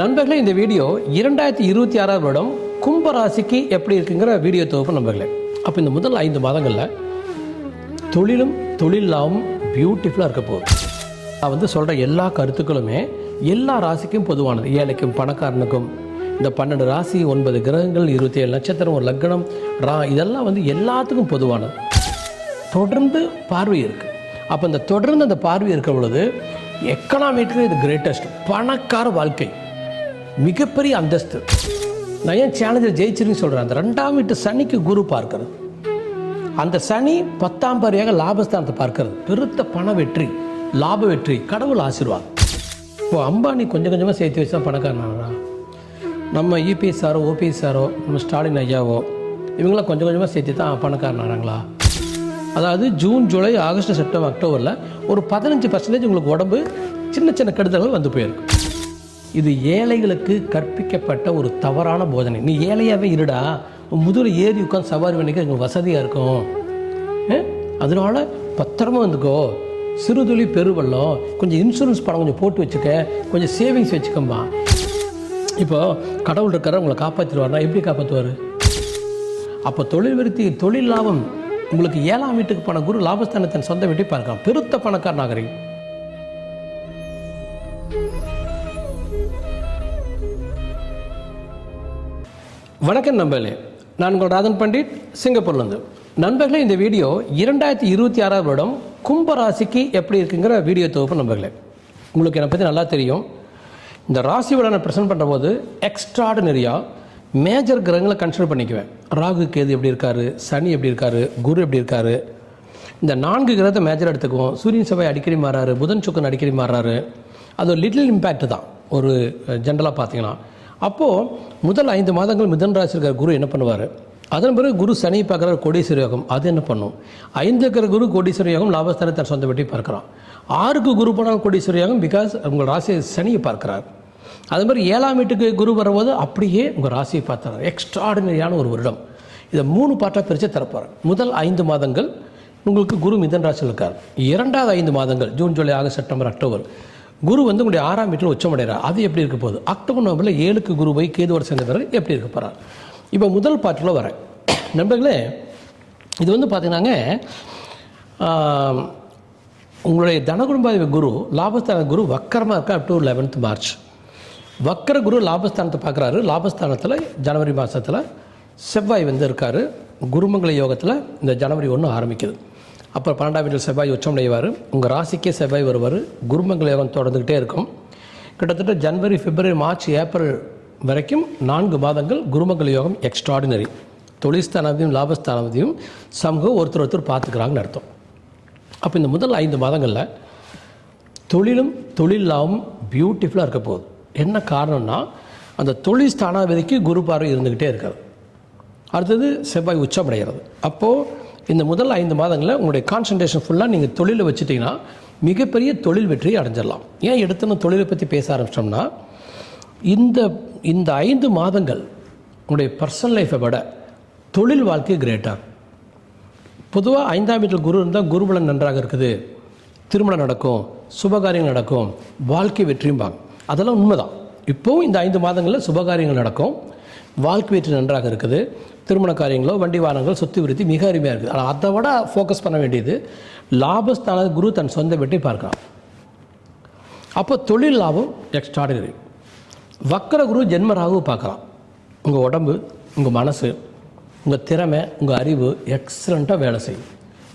நண்பர்களே இந்த வீடியோ இரண்டாயிரத்தி இருபத்தி ஆறாம் வருடம் கும்ப ராசிக்கு எப்படி இருக்குங்கிற வீடியோ தொகுப்பு நண்பர்களே. அப்போ இந்த முதல் ஐந்து மாதங்களில் தொழிலும் தொழில் பியூட்டிஃபுல்லாக இருக்க போகுது. நான் வந்து சொல்கிற எல்லா கருத்துக்களுமே எல்லா ராசிக்கும் பொதுவானது. ஏழைக்கும் பணக்காரனுக்கும். இந்த பன்னெண்டு ராசி ஒன்பது கிரகங்கள் இருபத்தி ஏழு நட்சத்திரம் ஒரு லக்னம் ரா இதெல்லாம் வந்து எல்லாத்துக்கும் பொதுவானது. தொடர்ந்து பார்வை இருக்குது அப்போ இந்த தொடர்ந்து அந்த பார்வை இருக்கிற பொழுது எக்கனாமிக்கு இது கிரேட்டஸ்ட் பணக்கார வாழ்க்கை. மிகப்பெரிய அந்தஸ்து. நான் ஏன் சேலஞ்சர் ஜெயிச்சிருன்னு சொல்கிறேன் அந்த ரெண்டாம் வீட்டு சனிக்கு குரு பார்க்கறது. அந்த சனி பத்தாம் பாரியாக லாபஸ்தானத்தை பார்க்கறது. பெருத்த பண வெற்றி லாப வெற்றி கடவுள் ஆசீர்வாதம். இப்போ அம்பானி கொஞ்சம் கொஞ்சமாக சேர்த்து வச்சு தான் பணக்காரனாங்களா நம்ம இபிஎஸ் சாரோ ஓபிஎஸ் சாரோ நம்ம ஸ்டாலின் ஐயாவோ இவங்களாம் கொஞ்சம் கொஞ்சமாக சேர்த்து தான் பணக்காரனாகிறாங்களா அதாவது ஜூன் ஜூலை ஆகஸ்ட் செப்டம்பர் அக்டோபரில் ஒரு பதினஞ்சு பர்சன்டேஜ் உங்களுக்கு உடம்பு சின்ன சின்ன கெடுதல்கள் வந்து போயிருக்கு. இது ஏழைகளுக்கு கற்பிக்கப்பட்ட ஒரு தவறான போதனை. நீ ஏழையாகவே இருடா உன் முதுகில் ஏறி உட்காந்து சவாரி பண்ணிக்க எங்களுக்கு வசதியாக இருக்கும். அதனால பத்திரமா வந்துக்கோ சிறுதுளி பெருவெள்ளம் கொஞ்சம் இன்சூரன்ஸ் பணம் கொஞ்சம் போட்டு வச்சுக்க கொஞ்சம் சேவிங்ஸ் வச்சுக்கம்மா இப்போ கடவுள் இருக்கிற உங்களை காப்பாற்றிடுவார்னா எப்படி காப்பாற்றுவார் அப்போ தொழில் விருத்தி தொழில் லாபம். உங்களுக்கு ஏழாம் வீட்டுக்கு போன குரு லாபஸ்தானத்தின் சொந்த வீட்டை பார்க்கலாம். பெருத்த பணக்கார நாகரிகம். வணக்கம் நண்பர்களே. நான் உங்கள் ராதன் பண்டிட் சிங்கப்பூர்லேருந்து. நண்பர்களே இந்த வீடியோ இரண்டாயிரத்தி இருபத்தி ஆறாவது வருடம் கும்ப ராசிக்கு எப்படி இருக்குங்கிற வீடியோ தொகுப்பு நண்பர்களே. உங்களுக்கு என்னை பற்றி நல்லா தெரியும். இந்த ராசி விழா நான் ப்ரெசென்ட் பண்ணும்போது எக்ஸ்ட்ராடினரியாக மேஜர் கிரகங்களை கன்சிடர் பண்ணிக்குவேன். ராகு கேது எப்படி இருக்காரு? சனி எப்படி இருக்காரு? குரு எப்படி இருக்காரு? இந்த நான்கு கிரகத்தை மேஜர் எடுத்துக்குவோம். சூரியன் செவ்வாய் அடிக்கடி மாறாரு. புதன் சுக்கன் அடிக்கடி மாறாரு. அது ஒரு லிட்டில் இம்பேக்ட் தான். ஒரு ஜென்ரலாக பார்த்தீங்கன்னா. அப்போது முதல் ஐந்து மாதங்கள் மிதன் ராசி இருக்கிற குரு என்ன பண்ணுவார்? அதன் பிறகு குரு சனி பார்க்குற கோடீஸ்வர யோகம் அது என்ன பண்ணும்? ஐந்து இருக்கிற குரு கோடீஸ்வர யோகம் லாபஸ்தானத்தை தன் சொந்த வெட்டி பார்க்குறான். ஆறுக்கு குரு போனால் கோடீஸ்வர யோகம் பிகாஸ் உங்கள் ராசியை சனியை பார்க்குறார். அது மாதிரி ஏழாம் வீட்டுக்கு குரு வரும்போது அப்படியே உங்கள் ராசியை பார்த்துறாரு. எக்ஸ்ட்ராடினரியான ஒரு வருடம். இதை மூணு பாட்டாக பிரித்து தரப்போகிறேன் முதல் ஐந்து மாதங்கள் உங்களுக்கு குரு மிதன் ராசியில் இருக்கார் இரண்டாவது ஐந்து மாதங்கள் June July August September October. குரு வந்து உங்களுடைய ஆறாம் வீட்டில் உச்சமடைகிறார். அது எப்படி இருக்க போகுது? அக்டோபர் நவம்பரில் ஏழுக்கு குரு போய் கேதுவோட சேர்ந்த பிறகு எப்படி இருக்க போகிறார் இப்போ முதல் பாட்டில் வரேன். நண்பர்களே இது வந்து பார்த்தீங்கன்னாங்க உங்களுடைய தனகுடும்பாதிபதி குரு லாபஸ்தான குரு வக்கரமாக இருக்கா? Up to eleventh March. வக்கர குரு லாபஸ்தானத்தை பார்க்குறாரு லாபஸ்தானத்தில் ஜனவரி மாதத்தில் செவ்வாய் வந்து இருக்கார். குருமங்கல யோகத்தில் இந்த ஜனவரி ஒன்று ஆரம்பிக்குது. அப்புறம் பன்னெண்டாம் வீட்டில் செவ்வாய் உச்சம் அடைவார் உங்கள் ராசிக்கே செவ்வாய் வருவார். குருமங்கல யோகம் தொடர்ந்துக்கிட்டே இருக்கும். கிட்டத்தட்ட ஜனவரி பிப்ரவரி மார்ச் ஏப்ரல் வரைக்கும் நான்கு மாதங்கள் குருமங்கல யோகம் எக்ஸ்ட்ராடினரி தொழில்ஸ்தானத்தையும் லாபஸ்தானத்தையும் சமூகம் ஒருத்தர் ஒருத்தர் பார்த்துக்கிறாங்கன்னு அர்த்தம். அப்போ இந்த முதல் ஐந்து மாதங்களில் தொழிலும் தொழில் லாபம் பியூட்டிஃபுல்லாக இருக்க போகுது. என்ன காரணம்னா அந்த தொழில் ஸ்தானாதிபதிக்கு குரு பார்வை இருந்துக்கிட்டே இருக்காது. அடுத்தது செவ்வாய் உச்சமடைகிறது. அப்போது இந்த முதல் ஐந்து மாதங்களில் உங்களுடைய கான்சன்ட்ரேஷன் ஃபுல்லாக நீங்கள் தொழிலை வச்சுட்டிங்கன்னா மிகப்பெரிய தொழில் வெற்றியை அடைஞ்சிடலாம். ஏன் எடுத்துன்னு தொழிலை பற்றி பேச ஆரம்பிச்சிட்டோம்னா இந்த இந்த ஐந்து மாதங்கள் உங்களுடைய பர்சனல் லைஃப்பை விட தொழில் வாழ்க்கை கிரேட்டாக பொதுவாக ஐந்தாம் வீட்டில் குரு இருந்தால் குருபலன் நன்றாக இருக்குது. திருமணம் நடக்கும் சுபகாரியங்கள் நடக்கும் வாழ்க்கை வெற்றியும்பாங்க அதெல்லாம் உண்மைதான். இப்போவும் இந்த ஐந்து மாதங்களில் சுபகாரியங்கள் நடக்கும். வாழ்க்கை வெற்றி நன்றாக இருக்குது. திருமண காரியங்களோ வண்டி வாகனங்கள் சொத்து விருத்தி மிக அருமையாக இருக்குது. ஆனால் அதை விட ஃபோக்கஸ் பண்ண வேண்டியது லாபஸ்தான குரு தன் சொந்த வெற்றி பார்க்கலாம் அப்போ தொழில் லாபம் எக்ஸ்ட்ராடினரி வக்கர குரு ஜென்ம பார்க்கலாம் உங்கள் உடம்பு உங்கள் மனசு உங்கள் திறமை உங்கள் அறிவு எக்ஸலண்ட்டாக வேலை செய்யும்.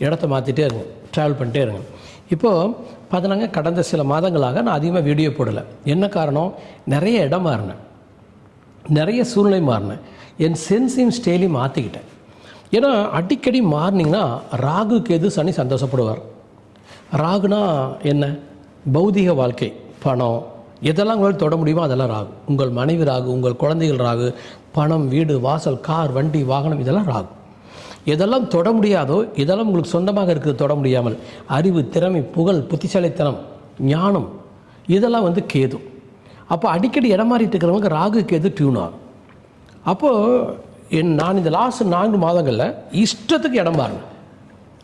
இடத்த மாற்றிட்டே இருங்க ட்ராவல் பண்ணிட்டே இருங்க. இப்போது பார்த்தினாங்க கடந்த சில மாதங்களாக நான் அதிகமாக வீடியோ போடலை. என்ன காரணம்? நிறைய இடம் மாறினேன். நிறைய சூழ்நிலை மாறினேன் என் சென்ஸையும் ஸ்டைலையும் மாற்றிக்கிட்டேன் ஏன்னா அடிக்கடி மாறினீங்கன்னா ராகு கேது சனி சந்தோஷப்படுவார். ராகுனா என்ன? பௌதிக வாழ்க்கை பணம். எதெல்லாம் உங்களால் தொட முடியுமோ அதெல்லாம் ராகு. உங்கள் மனைவி ராகு உங்கள் குழந்தைகள் ராகு பணம் வீடு வாசல் கார் வண்டி வாகனம் இதெல்லாம் ராகு. எதெல்லாம் தொட முடியாதோ இதெல்லாம் உங்களுக்கு சொந்தமாக இருக்குது தொட முடியாமல். அறிவு திறமை புகழ் புத்திசாலித்தனம் ஞானம் இதெல்லாம் வந்து கேது. அப்போ அடிக்கடி இடம் மாறிட்டு இருக்கிறவங்க ராகு கேது டியூன் ஆகும்? அப்போது என் நான் இந்த லாஸ்ட் நான்கு மாதங்களில் இஷ்டத்துக்கு இடம் மாறினேன்.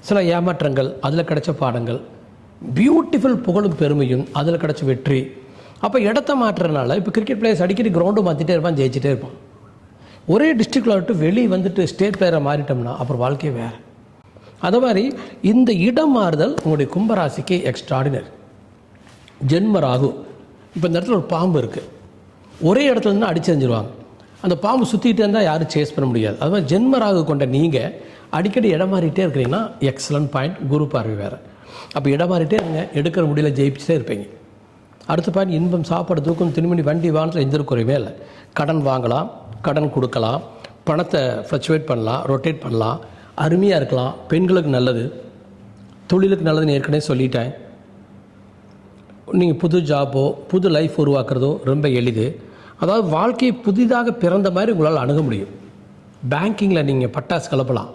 சில ஏமாற்றங்கள் அதில் கிடைச்ச பாடங்கள் பியூட்டிஃபுல் புகழும் பெருமையும் அதில் கிடைச்ச வெற்றி. அப்போ இடத்த மாற்றுறதுனால இப்போ கிரிக்கெட் பிளேயர்ஸ் அடிக்கடி கிரவுண்டு மாற்றிட்டே இருப்பான் ஜெயிச்சிட்டே இருப்பான். ஒரே டிஸ்ட்ரிக்டில் விட்டு வெளியே வந்துட்டு ஸ்டேட் பிளேயரை மாறிட்டோம்னா அப்புறம் வாழ்க்கையே வேறு. அது மாதிரி இந்த இடம் மாறுதல் உங்களுடைய கும்பராசிக்கு எக்ஸ்ட்ராடினரி ஜென்ம ராகு. இப்போ இந்த இடத்துல ஒரு பாம்பு இருக்குது ஒரே இடத்துல இருந்து அடிச்சு அந்த பாம்பு சுற்றிக்கிட்டே இருந்தால் யாரும் சேஸ் பண்ண முடியாது. அது மாதிரி ஜென்மராகு கொண்ட நீங்கள் அடிக்கடி இடம் மாறிட்டே இருக்கிறீங்கன்னா எக்ஸலன்ட் பாயிண்ட் குரு பார்வை வேறு. அப்போ இடம் மாறிட்டே இருங்க. எடுக்கிற முடியல ஜெயிச்சுட்டே இருப்பீங்க. அடுத்த பாயிண்ட் இன்பம் சாப்பாடு தூக்கம் திருமணி வண்டி வாங்கிற எந்த குறைவே இல்லை. கடன் வாங்கலாம் கடன் கொடுக்கலாம் பணத்தை ஃப்ளக்சுவேட் பண்ணலாம் ரொட்டேட் பண்ணலாம் அருமையாக இருக்கலாம். பெண்களுக்கு நல்லது தொழிலுக்கு நல்லதுன்னு ஏற்கனவே சொல்லிட்டேன். நீங்கள் புது ஜாபோ புது லைஃப் உருவாக்குறதோ ரொம்ப எளிது. அதாவது வாழ்க்கையை புதிதாக பிறந்த மாதிரி உங்களால் அணுக முடியும். பேங்கிங்கில் நீங்கள் பட்டாசு கலப்பலாம்.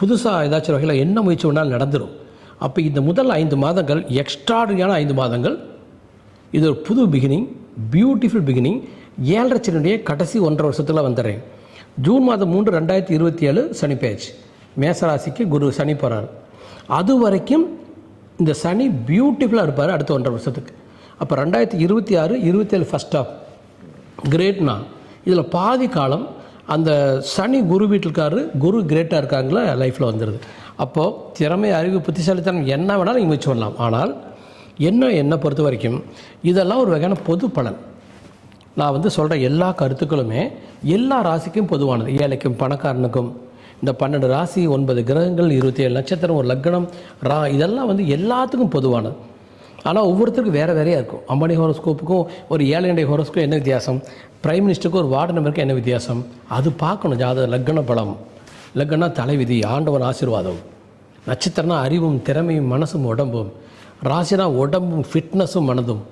புதுசாக ஏதாச்சும் வகையில் என்ன முயற்சி ஒன்றால் நடந்துடும் அப்போ இந்த முதல் ஐந்து மாதங்கள் எக்ஸ்ட்ராடினியான ஐந்து மாதங்கள். இது ஒரு புது பிகினிங் பியூட்டிஃபுல் பிகினிங் ஏழரைச்சனுடைய கடைசி ஒன்றரை வருஷத்தில் வந்துடுறேன். ஜூன் மாதம் மூன்று ரெண்டாயிரத்தி இருபத்தி ஏழு சனி பேச்சு. மேசராசிக்கு குரு சனி போகிறார் அது வரைக்கும் இந்த சனி பியூட்டிஃபுல்லாக இருப்பார் அடுத்த ஒன்றரை வருஷத்துக்கு. அப்போ ரெண்டாயிரத்தி இருபத்தி ஆறு இருபத்தேழு ஃபஸ்ட் ஆஃப் கிரேட்னா இதில் பாதி காலம் அந்த சனி குரு வீட்டில்காரு குரு கிரேட்டாக இருக்காங்களா? லைஃப்பில் வந்துடுது அப்போது திறமை அறிவு புத்திசாலித்தனம் என்ன வேணாலும் நீங்கள் வச்சு பண்ணலாம் ஆனால் என்ன என்னை பொறுத்த வரைக்கும் இதெல்லாம் ஒரு வகையான பொது பலன். நான் வந்து சொல்கிற எல்லா கருத்துக்களுமே எல்லா ராசிக்கும் பொதுவானது. ஏழைக்கும் பணக்காரனுக்கும் இந்த பன்னெண்டு ராசி ஒன்பது கிரகங்கள் இருபத்தி ஏழு நட்சத்திரம் ஒரு லக்னம் ரா இதெல்லாம் வந்து எல்லாத்துக்கும் பொதுவானது. ஆனால் ஒவ்வொருத்தருக்கும் வேறு வேறையாக இருக்கும். அம்பானி ஹோரோஸ்கோப்புக்கும் ஒரு ஏழையுடைய ஹோரோஸ்க்கும் என்ன வித்தியாசம்? பிரைம் மினிஸ்டருக்கும் ஒரு வார்டு நம்பருக்கும் என்ன வித்தியாசம்? அது பார்க்கணும் ஜாத லக்ன பலம். லக்னா தலைவிதி ஆண்டவன் ஆசீர்வாதம். நட்சத்திரம்னா அறிவும் திறமையும் மனசும் உடம்பும். ராசினா உடம்பும் ஃபிட்னஸும் மனதும்.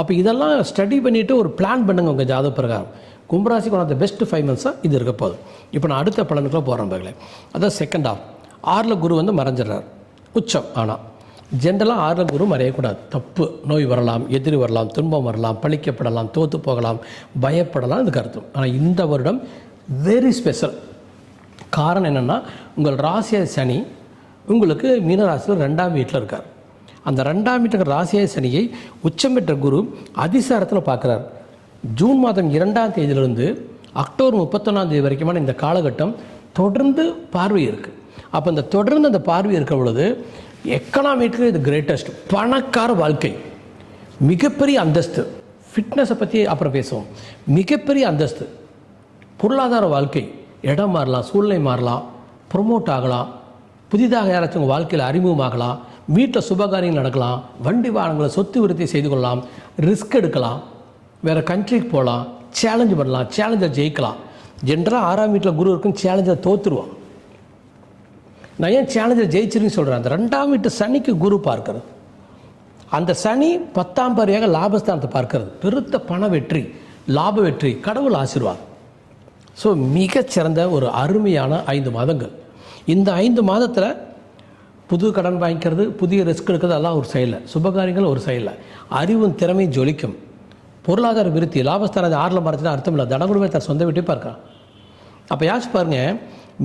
அப்போ இதெல்லாம் ஸ்டடி பண்ணிவிட்டு ஒரு பிளான் பண்ணுங்க உங்கள் ஜாதக பிரகாரம். கும்பராசிக்கு one of the best five மந்த்ஸாக இது இருக்க போதும் இப்போ நான் அடுத்த பலனுக்குள்ளே போகிறேன் பகலே அதான் செகண்ட் ஆஃப் ஆறில் குரு வந்து மறைஞ்சிடுறார். உச்சம். ஆனால் ஜென்ரலாக ஆறில் குரு மறையக்கூடாது. தப்பு. நோய் வரலாம் எதிரி வரலாம் துன்பம் வரலாம் பழிக்கப்படலாம் தோற்று போகலாம் பயப்படலாம் இதுக்கு அர்த்தம் ஆனால் இந்த வருடம் வெரி ஸ்பெஷல் காரணம் என்னென்னா உங்கள் ராசிய சனி உங்களுக்கு மீனராசியில் ரெண்டாம் வீட்டில் இருக்கார். அந்த ரெண்டாம் வீட்டுக்கு ராசிய சனியை உச்சம் பெற்ற குரு அதிசாரத்தில் பார்க்குறார். ஜூன் மாதம் இரண்டாம் தேதியிலிருந்து அக்டோபர் முப்பத்தொன்னாம் தேதி வரைக்குமான இந்த காலகட்டம் தொடர்ந்து பார்வை இருக்குது அப்போ இந்த தொடர்ந்து அந்த பார்வை இருக்கிற பொழுது எக்கனாமிக்கு இது கிரேட்டஸ்ட் பணக்கார வாழ்க்கை மிகப்பெரிய அந்தஸ்து. ஃபிட்னஸை பற்றி அப்புறம் பேசுவோம். மிகப்பெரிய அந்தஸ்து. பொருளாதார வாழ்க்கை இடம் மாறலாம் சூழ்நிலை மாறலாம் ப்ரொமோட் ஆகலாம் புதிதாக யாராச்சும் உங்கள் வாழ்க்கையில் அறிமுகமாகலாம் வீட்டில் சுபகாரியங்கள் நடக்கலாம் வண்டி வாகனங்களை சொத்து விருத்தி செய்து கொள்ளலாம் ரிஸ்க் எடுக்கலாம் வேறு கண்ட்ரிக்கு போகலாம் சேலஞ்சு பண்ணலாம் சேலஞ்சை ஜெயிக்கலாம். ஜென்ரலாக ஆறாம் வீட்டில் குரு இருக்கும் சேலஞ்சை தோற்றுருவான் நான் ஏன் சேலஞ்சர் ஜெயிச்சிருன்னு சொல்கிறேன் அந்த ரெண்டாம் வீட்டு சனிக்கு குரு பார்க்கறது. அந்த சனி பத்தாம் பாரியாக லாபஸ்தானத்தை பார்க்கறது. பெருத்த பண வெற்றி லாப வெற்றி கடவுள் ஆசீர்வாதம். ஸோ மிகச்சிறந்த ஒரு அருமையான ஐந்து மாதங்கள். இந்த ஐந்து மாதத்தில் புது கடன் வாங்கிக்கிறது புதிய ரிஸ்க் எடுக்கிறது எல்லாம் ஒரு செயலில் சுபகாரியங்கள் ஒரு செயலில் அறிவும் திறமையும் ஜொலிக்கும். பொருளாதார விருத்தி லாபஸ்தானத்தை ஆறில் மறைச்சுனா அர்த்தம் இல்லை. தனகுடுமே தன் சொந்த வீட்டை பார்க்கலாம் அப்போ யாச்சும் பாருங்கள்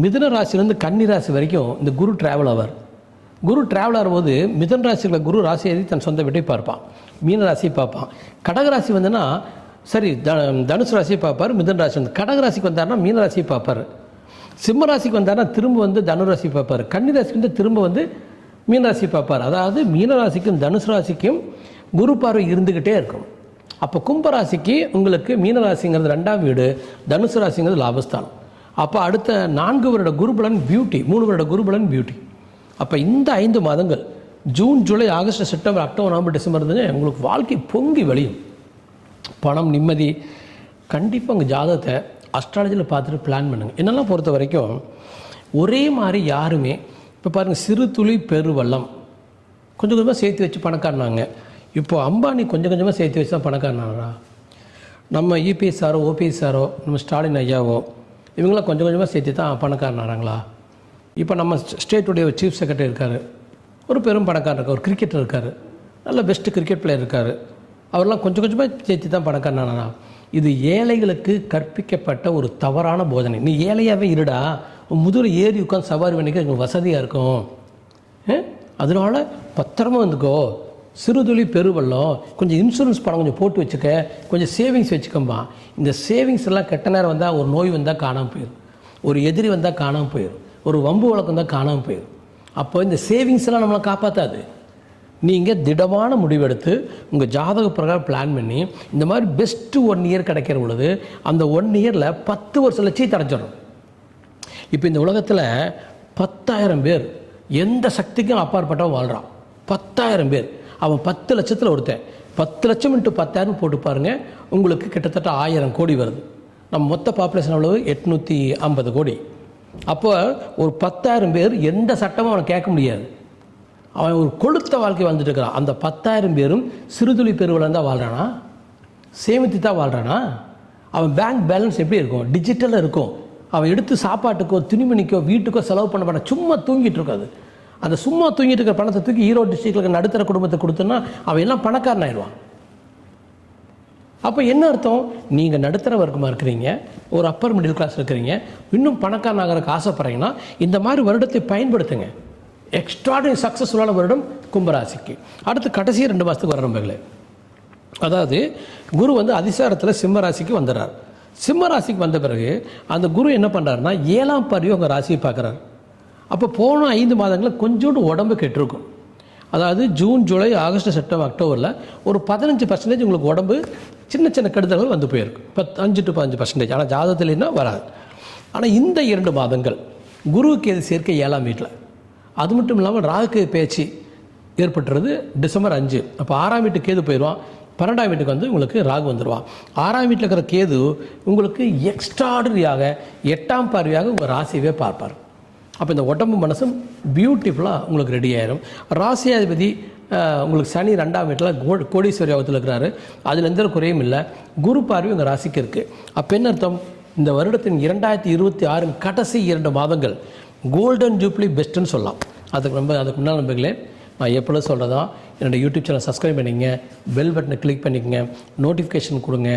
மிதுன ராசிலேருந்து கன்னி ராசி வரைக்கும் இந்த குரு டிராவல் ஆவார். குரு டிராவல் ஆகும்போது மிதன் ராசியில் குரு ராசி எழுதி தன் சொந்த வீட்டை பார்ப்பான். மீன ராசியை பார்ப்பான். கடகராசி வந்துன்னா சரி த தனுசு ராசியை பார்ப்பார் மிதன் ராசி வந்து கடகராசிக்கு வந்தார்னா மீன ராசியை பார்ப்பார். சிம்ம ராசிக்கு வந்தார்னா திரும்ப வந்து தனுராசி பார்ப்பார். கன்னி ராசிக்கு வந்து திரும்ப வந்து மீனராசி பார்ப்பார். அதாவது மீனராசிக்கும் தனுசு ராசிக்கும் குரு பார்வை இருந்துக்கிட்டே இருக்கும். அப்போ கும்பராசிக்கு உங்களுக்கு மீனராசிங்கிறது ரெண்டாம் வீடு தனுசு ராசிங்கிறது லாபஸ்தானம். அப்போ அடுத்த நான்கு வருட குருபலன் பியூட்டி மூணு வருட குருபலன் பியூட்டி அப்போ இந்த ஐந்து மாதங்கள் June July August September October November December இருந்தது உங்களுக்கு வாழ்க்கை பொங்கி வெளியும். பணம் நிம்மதி கண்டிப்பாக உங்கள் ஜாதகத்தை அஸ்ட்ராலஜியில் பார்த்துட்டு பிளான் பண்ணுங்கள் என்னெல்லாம் பொறுத்த வரைக்கும் ஒரே மாதிரி யாருமே இப்போ பாருங்கள் சிறு துளி பெருவள்ளம் கொஞ்சம் கொஞ்சமாக சேர்த்து வச்சு பணக்காரனாங்க. இப்போ அம்பானி கொஞ்சம் கொஞ்சமாக சேர்த்து வச்சு தான் பணக்காரனாரா நம்ம இபிஎஸ் சாரோ ஓபிஎஸ் சாரோ நம்ம ஸ்டாலின் ஐயாவோ இவங்களாம் கொஞ்சம் கொஞ்சமாக சேர்த்து தான் பணக்காரனாராங்களா இப்போ நம்ம ஸ்டேட்டுடைய சீஃப் செக்ரட்டரி இருக்கார். ஒரு பெரும் பணக்காரர் இருக்கார் ஒரு கிரிக்கெட்டர் இருக்கார். நல்ல பெஸ்ட்டு கிரிக்கெட் பிளேயர் இருக்கார். அவரெல்லாம் கொஞ்சம் கொஞ்சமாக சேர்த்து தான் பணக்காரனாரா இது ஏழைகளுக்கு கற்பிக்கப்பட்ட ஒரு தவறான போதனை. நீ ஏழையாகவே இருடா. முதுகில் ஏறி உட்காந்து சவாரி பண்ணிக்க எங்களுக்கு வசதியாக இருக்கும். அதனால் அதனால பத்திரமா வந்துக்கோ. சிறுதுளி பெருவெள்ளம் கொஞ்சம் இன்சூரன்ஸ் பணம் கொஞ்சம் போட்டு வச்சுக்க கொஞ்சம் சேவிங்ஸ் வச்சுக்கம்பா. இந்த சேவிங்ஸ் எல்லாம் கெட்ட நேரம் வந்தால் ஒரு நோய் வந்தால் காணாமல் போயிடும் ஒரு எதிரி வந்தால் காணாமல் போயிடும் ஒரு வம்பு வழக்கம் வந்தால் காணாமல் போயிடும் அப்போ இந்த சேவிங்ஸ் எல்லாம் நம்மளை காப்பாற்றாது நீங்கள் திடமான முடிவெடுத்து உங்கள் ஜாதக பிரகாரம் பிளான் பண்ணி இந்த மாதிரி பெஸ்ட்டு ஒன் இயர் கிடைக்கிற பொழுது அந்த ஒன் இயரில் பத்து வருஷம் லட்சியத்தை அடைஞ்சிடும் இப்போ இந்த உலகத்தில் பத்தாயிரம் பேர் எந்த சக்திக்கும் அப்பாற்பட்டவன் வாழ்கிறான் பத்தாயிரம் பேர். அவன் பத்து லட்சத்தில் ஒருத்தன். பத்து லட்சம் இன்ட்டு பத்தாயிரம் போட்டு பாருங்க உங்களுக்கு கிட்டத்தட்ட ஆயிரம் கோடி வருது. நம்ம மொத்த பாப்புலேஷன் அளவு எட்நூற்றி ஐம்பது கோடி. அப்போ ஒரு பத்தாயிரம் பேர் எந்த சட்டமும் அவனை கேட்க முடியாது. அவன் ஒரு கொளுத்த வாழ்க்கை வாழ்ந்துட்டு இருக்கிறான். அந்த பத்தாயிரம் பேரும் சிறுதுளி பெருவளம் தான் வாழ்கிறானா சேமித்து தான் வாழ்கிறானா அவன் பேங்க் பேலன்ஸ் எப்படி இருக்கும்? டிஜிட்டலாக இருக்கும். அவன் எடுத்து சாப்பாட்டுக்கோ துணிமணிக்கோ வீட்டுக்கோ செலவு பண்ண மாட்டான் சும்மா தூங்கிட்டு இருக்காது. அந்த சும்மா தூங்கிட்டு இருக்கிற பணத்தை தூக்கி ஈரோடு டிஸ்ட்ரிக்டில் நடுத்தர குடும்பத்தை கொடுத்தோன்னா அவன் எல்லாம் பணக்காரன் ஆயிடுவான். அப்போ என்ன அர்த்தம்? நீங்கள் நடுத்தர வர்க்கமாக இருக்கிறீங்க ஒரு அப்பர் மிடில் கிளாஸ் இருக்கிறீங்க இன்னும் பணக்காரன் ஆகிறதுக்கு ஆசைப்படுறீங்கன்னா இந்த மாதிரி வருடத்தை பயன்படுத்துங்க. எக்ஸ்ட்ராடனரி சக்ஸஸ்ஃபுல்லான வருடம் கும்பராசிக்கு. அடுத்து கடைசி ரெண்டு மாதத்துக்கு வர நம்பர்களே அதாவது குரு வந்து அதிசாரத்தில் சிம்மராசிக்கு வந்துடுறார் சிம்ம ராசிக்கு வந்த பிறகு அந்த குரு என்ன பண்ணுறாருன்னா ஏழாம் பார்வையும் உங்கள் ராசியை பார்க்குறாரு. அப்போ போன ஐந்து மாதங்களில் கொஞ்சோண்டு உடம்பு கெட்டிருக்கும். அதாவது ஜூன் ஜூலை ஆகஸ்ட் செப்டம்பர் அக்டோபரில் ஒரு பதினஞ்சு பர்சன்டேஜ் உங்களுக்கு உடம்பு சின்ன சின்ன கெடுதல்கள் வந்து போயிருக்கு. பத்து அஞ்சு டு பதினஞ்சு பர்சன்டேஜ் ஆனால் ஜாதகத்துலன்னா வராது. ஆனால் இந்த இரண்டு மாதங்கள் குருவுக்கு எது சேர்க்கை ஏழாம் வீட்டில் அது மட்டும் இல்லாமல் ராகுக்கு பேச்சு ஏற்பட்டுறது டிசம்பர் அஞ்சு. அப்போ ஆறாம் வீட்டுக்கு கேது போயிடுவான். பன்னெண்டாம் வீட்டுக்கு வந்து உங்களுக்கு ராகு வந்துடுவான் ஆறாம் வீட்டில் இருக்கிற கேது உங்களுக்கு எக்ஸ்ட்ராடரியாக எட்டாம் பார்வையாக உங்கள் ராசியவே பார்ப்பார். அப்போ இந்த உடம்பு மனசும் பியூட்டிஃபுல்லாக உங்களுக்கு ரெடி ஆயிரும். ராசியாதிபதி உங்களுக்கு சனி ரெண்டாம் வீட்டில் கோ கோடீஸ்வரி யோகத்தில் இருக்கிறாரு. அதில் எந்த குறையும் இல்லை. குரு பார்வை உங்கள் ராசிக்கு இருக்குது அப்போ என்ன அர்த்தம்? இந்த வருடத்தின் இரண்டாயிரத்தி இருபத்தி ஆறின் கடைசி இரண்டு மாதங்கள் கோல்டன் ஜூப்ளி பெஸ்ட்டுன்னு சொல்லலாம். அதுக்கு ரொம்ப அதுக்கு முன்னால் நம்பர்களே நான் எப்பொழுதும் சொல்கிறதா என்னோடய யூடியூப் சேனல் சப்ஸ்கிரைப் பண்ணிக்கங்க பெல் பட்டனை கிளிக் பண்ணிக்கங்க நோட்டிஃபிகேஷன் கொடுங்க.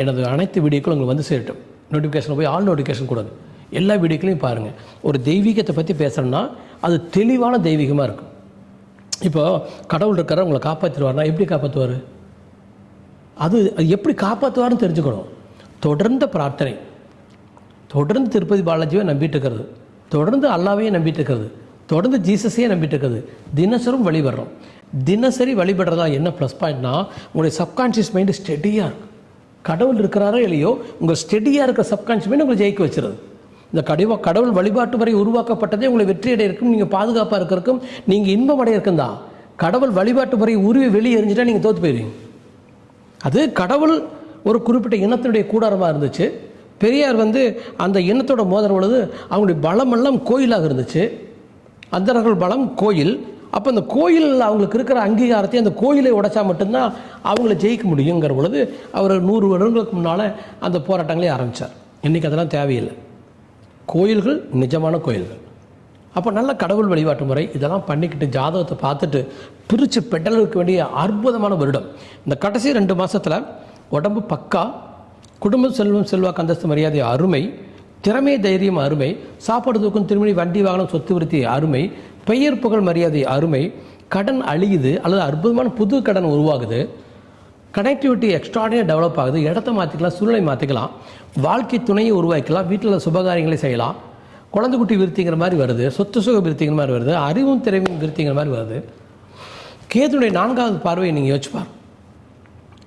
எனது அனைத்து வீடியோக்களும் உங்களுக்கு வந்து சேரட்டும். நோட்டிஃபிகேஷன் போய் ஆல் நோட்டிஃபிகேஷன் கொடுங்க. எல்லா வீடியோக்களையும் பாருங்கள் ஒரு தெய்வீகத்தை பற்றி பேசுகிறோன்னா அது தெளிவான தெய்வீகமாக இருக்கும். இப்போ கடவுள் இருக்கிற உங்களை காப்பாற்றிடுவார்னா எப்படி காப்பாற்றுவார் அது அது எப்படி காப்பாற்றுவார்னு தெரிஞ்சுக்கணும். தொடர்ந்த பிரார்த்தனை. தொடர்ந்து திருப்பதி பாலாஜியை நம்பிட்டு இருக்கிறது. தொடர்ந்து அல்லாவையும் நம்பிட்டு இருக்கிறது. தொடர்ந்து ஜீசஸையே நம்பிட்டு இருக்கிறது. தினசரும் வழிபடுறோம். தினசரி வழிபடுறதா என்ன ப்ளஸ் பாயிண்ட்னா உங்களுடைய சப்கான்ஷியஸ் மைண்டு ஸ்டெடியாக இருக்கும் கடவுள் இருக்கிறாரோ இல்லையோ உங்கள் ஸ்டெடியாக இருக்கிற சப்கான்ஷியஸ் மைண்ட் உங்களை ஜெயிக்க வச்சுருது. இந்த கடிவ கடவுள் வழிபாட்டு முறை உருவாக்கப்பட்டதே உங்களை வெற்றியடைய இருக்கும் நீங்கள் பாதுகாப்பாக இருக்கிறக்கும் நீங்கள் இன்பம் அடைய இருக்கும் தான். கடவுள் வழிபாட்டு முறை உருவி வெளியேறிஞ்சிட்டா நீங்கள் தோற்று போயிடுவீங்க அது கடவுள் ஒரு குறிப்பிட்ட இனத்தினுடைய கூடாரமாக இருந்துச்சு. பெரியார் வந்து அந்த இனத்தோட மோதல் பொழுது அவங்களுடைய பலமெல்லாம் கோயிலாக இருந்துச்சு. அந்தரர்கள் பலம் கோயில். அப்போ அந்த கோயிலில் அவங்களுக்கு இருக்கிற அங்கீகாரத்தை அந்த கோயிலை உடைச்சா மட்டும்தான் அவங்கள ஜெயிக்க முடியுங்கிற பொழுது அவர் நூறு வருடங்களுக்கு முன்னால் அந்த போராட்டங்களே ஆரம்பித்தார் இன்றைக்கி அதெல்லாம் தேவையில்லை. கோயில்கள் நிஜமான கோயில்கள். அப்போ நல்ல கடவுள் வழிபாட்டு முறை இதெல்லாம் பண்ணிக்கிட்டு ஜாதகத்தை பார்த்துட்டு பிரித்து பெடலுக்கு வேண்டிய அற்புதமான வருடம். இந்த கடைசி ரெண்டு மாதத்தில் உடம்பு பக்கா குடும்ப செல்வம் செல்வாக்கு அந்தஸ்து மரியாதை அருமை திறமை தைரியம் அருமை சாப்பாடு தூக்கம் திருமணி வண்டி வாகனம் சொத்து விருத்தி அருமை பெயர் புகழ் மரியாதை அருமை கடன் அழியுது அல்லது அற்புதமான புது கடன் உருவாகுது. கனெக்டிவிட்டி எக்ஸ்ட்ராடினரி டெவலப் ஆகுது. இடத்த மாற்றிக்கலாம் சூழ்நிலை மாற்றிக்கலாம் வாழ்க்கை துணையை உருவாக்கலாம் வீட்டில் சுபகாரியங்களை செய்யலாம். குழந்தை குட்டி விருத்திங்கிற மாதிரி வருது. சொத்து சுக விருத்திங்கிற மாதிரி வருது. அறிவும் திறமையும் விருத்திங்கிற மாதிரி வருது. கேதுனுடைய நான்காவது பார்வையை நீங்கள் யோசிப்பார்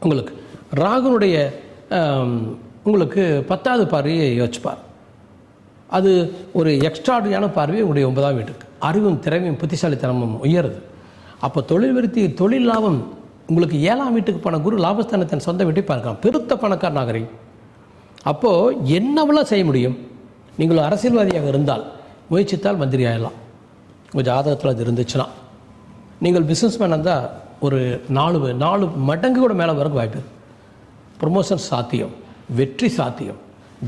உங்களுக்கு ராகுனுடைய உங்களுக்கு பத்தாவது பார்வையை யோசிப்பார் அது ஒரு எக்ஸ்ட்ராடியான பார்வை உங்களுடைய ஒன்பதாம் வீட்டுக்கு. அறிவும் திறமையும் புத்திசாலித்தனமும் உயருது. அப்போ தொழில் விருத்தி தொழில் லாபம் உங்களுக்கு ஏழாம் வீட்டுக்கு போன குரு லாபஸ்தானத்தின் சொந்த வீட்டை பார்க்கலாம். பெருத்த பணக்கார நாகரிகம். அப்போது என்னவெல்லாம் செய்ய முடியும்? நீங்கள் அரசியல்வாதியாக இருந்தால் முயற்சித்தால் மந்திரி ஆயிடலாம் உங்கள் ஜாதகத்தில் அது இருந்துச்சுன்னா. நீங்கள் பிஸ்னஸ்மேன் இருந்தால் ஒரு நாலு நாலு மடங்கு கூட மேலே வரக்கு வாய்ப்பு ப்ரொமோஷன் சாத்தியம் வெற்றி சாத்தியம்.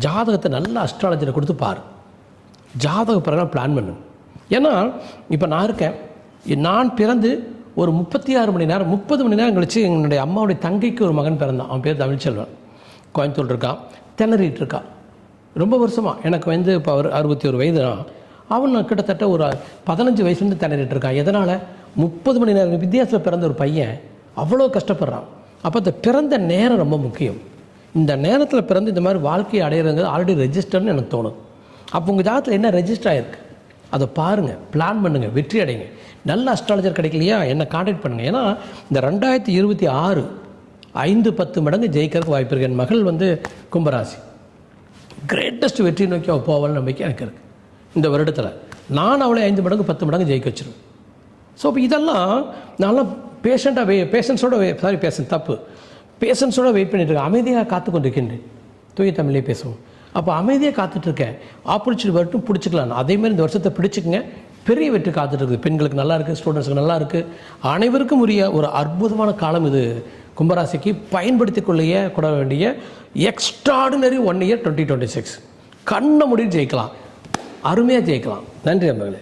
ஜாதகத்தை நல்ல அஸ்ட்ராலஜியில் கொடுத்து பாரு. ஜாதக பிறகு பிளான் பண்ணு. ஏன்னா இப்போ நான் இருக்கேன். நான் பிறந்து ஒரு முப்பத்தி ஆறு மணி நேரம் முப்பது மணி நேரம் கழிச்சு என்னுடைய அம்மாவுடைய தங்கைக்கு ஒரு மகன் பிறந்தான். அவன் பேர் தமிழ்ச்செல்வன். கோயம்புத்தூர் இருக்கான். திணறிட்டு இருக்கான். ரொம்ப வருஷமாக எனக்கு வந்து இப்போ அவர் அறுபத்தி ஒரு வயது. தான் அவன் கிட்டத்தட்ட ஒரு பதினஞ்சு வயசுலேருந்து திணறிட்டு இருக்கான். எதனால்? முப்பது மணி நேரம் வித்தியாசத்தில் பிறந்த ஒரு பையன் அவ்வளோ கஷ்டப்படுறான். அப்போ அந்த பிறந்த நேரம் ரொம்ப முக்கியம். இந்த நேரத்தில் பிறந்து இந்த மாதிரி வாழ்க்கையை அடையிறது ஆல்ரெடி ரெஜிஸ்டர்னு எனக்கு தோணும். அப்போ உங்கள் ஜாதத்தில் என்ன ரெஜிஸ்டர் ஆகிருக்கு அதை பாருங்கள் பிளான் பண்ணுங்கள் வெற்றி அடைங்க. நல்ல அஸ்ட்ராலஜர் கிடைக்கலையா? என்னை காண்டாக்ட் பண்ணுங்கள் ஏன்னா இந்த ரெண்டாயிரத்தி இருபத்தி ஆறு ஐந்து பத்து மடங்கு ஜெயிக்கிறதுக்கு வாய்ப்பு இருக்குது என் மகள் வந்து கும்பராசி. கிரேட்டஸ்ட் வெற்றி நோக்கி அவள் போவாள் நம்பிக்கை எனக்கு இருக்குது இந்த வருடத்தில் நான் அவளை ஐந்து மடங்கு பத்து மடங்கு ஜெயிக்க வச்சிருவேன். ஸோ இப்போ இதெல்லாம் நான்லாம் பேஷண்ட்டாக வெ பேஷன்ஸோட சாரி பேஷன் தப்பு. பேஷன்ஸோட வெயிட் பண்ணிட்டு இருக்கேன். அமைதியாக காத்து கொண்டிருக்கின்றேன். தூய தமிழ்லேயே பேசுவோம். அப்போ அமைதியாக காத்துட்ருக்கேன் ஆப்பர்ச்சுனிட்டி வரட்டும் பிடிச்சிக்கலாம். அதேமாதிரி இந்த வருஷத்தை பிடிச்சிக்கங்க. பெரிய வெற்றி காத்துட்ருக்குது பெண்களுக்கு நல்லா இருக்குது ஸ்டூடெண்ட்ஸுக்கு நல்லா இருக்குது அனைவருக்கும் உரிய ஒரு அற்புதமான காலம் இது. கும்பராசிக்கு பயன்படுத்தி கொள்ளைய கொள்ள வேண்டிய extraordinary one year twenty twenty six கண்ணை முடிவு ஜெயிக்கலாம். அருமையாக ஜெயிக்கலாம். நன்றி நண்பர்களே